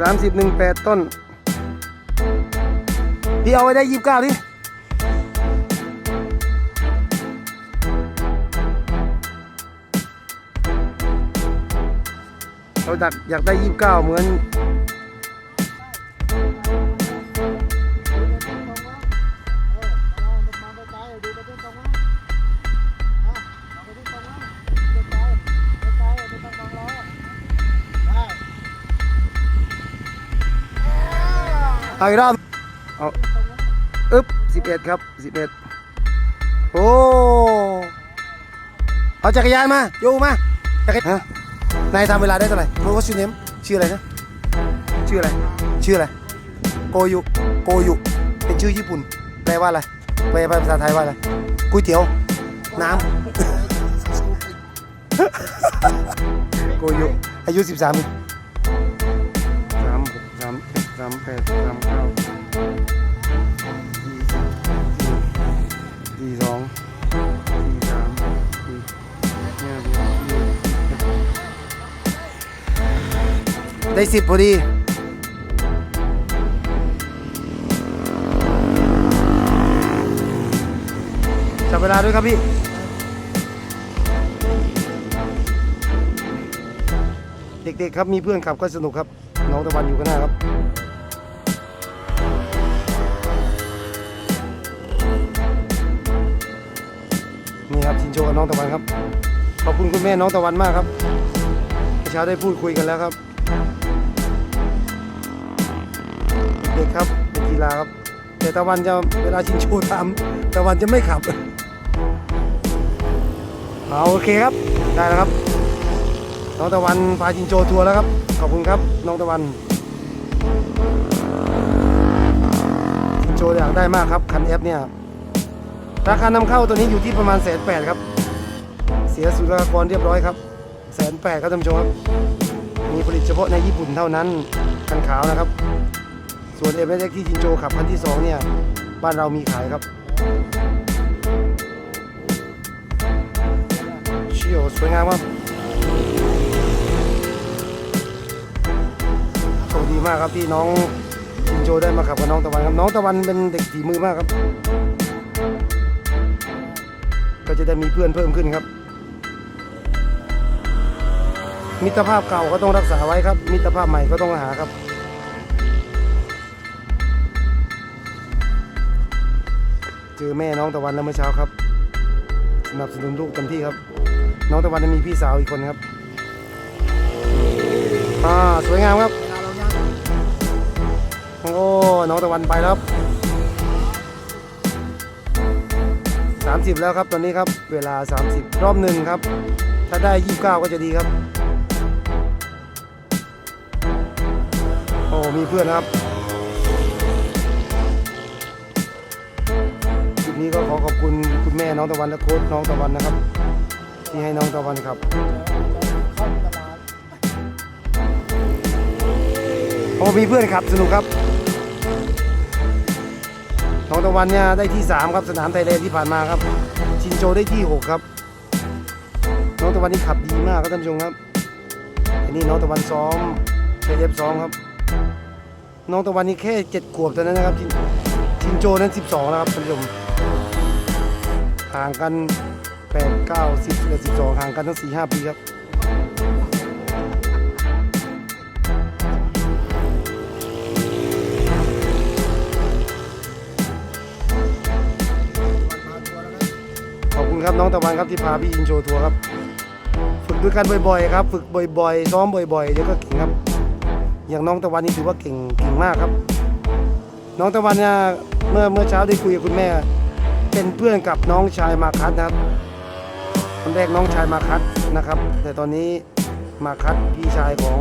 สามสิบหนึ่งแปดต้น พี่เอาไว้ได้ยี่สิบเก้าดิเราดักอยากได้ยี่สิบเก้าเหมือน เอาอีกรอบเอาอึ๊บสิบเอ็ดครับสิบเอ็ดโอ้เอาจักรยานมาโยมาจักรยานฮะนายทำเวลาได้เท่าไหร่รู้ว่าชื่อเนมชื่ออะไรนะชื่ออะไรชื่ออะไรโกยุโกยุเป็นชื่อญี่ปุ่นแปลว่าอะไรแปลภาษาไทยว่าอะไรก๋วยเตี๋ยวน้ำ โกยุอายุ 13ปีสามหก สามแปดสามเก้าสี่สองสี่สามสี่ห้าหกเจ็ดได้สิบพอดีจับเวลาด้วยครับพี่เด็กๆครับมีเพื่อนขับก็สนุกครับ น้องตะวันอยู่ข้างหน้าครับ ครับชินโจกับน้องตะวันครับ ขอบคุณคุณแม่น้องตะวันมากครับเช้าได้พูดคุยกันแล้วครับ เด็กครับเป็นกีฬาครับ แต่ตะวันจะเวลาชินโจทำตะวันจะไม่ขับเอาโอเคครับได้แล้วครับ น้องตะวันพาจินโจทัวร์แล้วครับ ขอบคุณครับ น้องตะวันจินโจอยากได้มากครับคันแอปเนี่ย ราคานำเข้าตัวนี้อยู่ที่ประมาณแสนแปดครับ เสียสุลกากรเรียบร้อยครับแสนแปดครับท่านผู้ชมครับ มีผลิตเฉพาะในญี่ปุ่นเท่านั้นคันขาวนะครับ ส่วนเอ็มเอ็กที่จินโจขับคันที่สองเนี่ยบ้านเรามีขายครับเชี่ยวสวยงามครับโชคดีมากครับที่น้องชินโจได้มาขับกับน้องตะวันครับ น้องตะวันเป็นเด็กฝีมือมากครับ ก็จะได้มีเพื่อนเพิ่มขึ้นครับ มิตรภาพเก่าก็ต้องรักษาไว้ครับ มิตรภาพใหม่ก็ต้องหาครับ เจอแม่น้องตะวันแล้วเมื่อเช้าครับสนับสนุนลูกเต็มที่ครับ น้องตะวันยังมีพี่สาวอีกคนครับอ่าสวยงามครับ โอ้ น้องตะวันไปแล้วครับ สามสิบแล้วครับตอนนี้ครับเวลา 30 รอบหนึ่งครับ ถ้าได้ 29 ก็จะดีครับโอ้มีเพื่อนครับคลิปนี้ก็ขอขอบคุณคุณแม่น้องตะวันและโค้ชน้องตะวันนะครับ ที่ให้น้องตะวันครับโอ้มีเพื่อนครับสนุกครับ น้องตะวันเนี่ยได้ที่ 3 ครับสนามไทยแลนด์ที่ผ่านมาครับ ชินโจได้ที่ 6 ครับ น้องตะวันนี่ขับดีมากครับท่านผู้ชมครับอันนี้น้องตะวันซ้อมเชฟซ้อมครับ น้องตะวันนี่แค่ 7 ขวบเท่านั้นนะครับชินชินโจนั้น 12 แล้วครับท่านผู้ชมห่างกัน 8 9 10 11 12ห่างกันทั้ง4 5ปีครับ ครับน้องตะวันครับที่พาพี่อินโชว์ทัวร์ครับ ฝึกด้วยกันบ่อยๆครับ ฝึกบ่อยๆ ซ้อมบ่อยๆเดี๋ยวก็เก่งครับ อย่างน้องตะวันนี่ถือว่าเก่งเก่งมากครับ น้องตะวันเนี่ยเมื่อเมื่อเช้าได้คุยกับคุณแม่ เป็นเพื่อนกับน้องชายมาคัสนะครับตอนแรกน้องชายมาคัสนะครับ แต่ตอนนี้มาคัสพี่ชายของ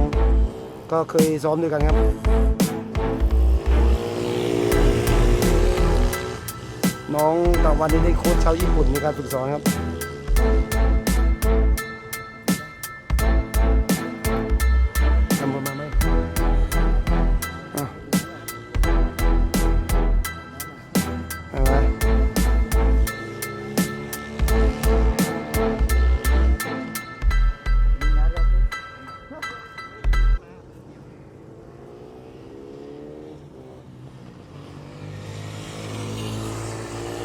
ก็เคยซ้อมด้วยกันครับน้อง วันนี้ได้โค้ชชาวญี่ปุ่นในการฝึกสอนครับ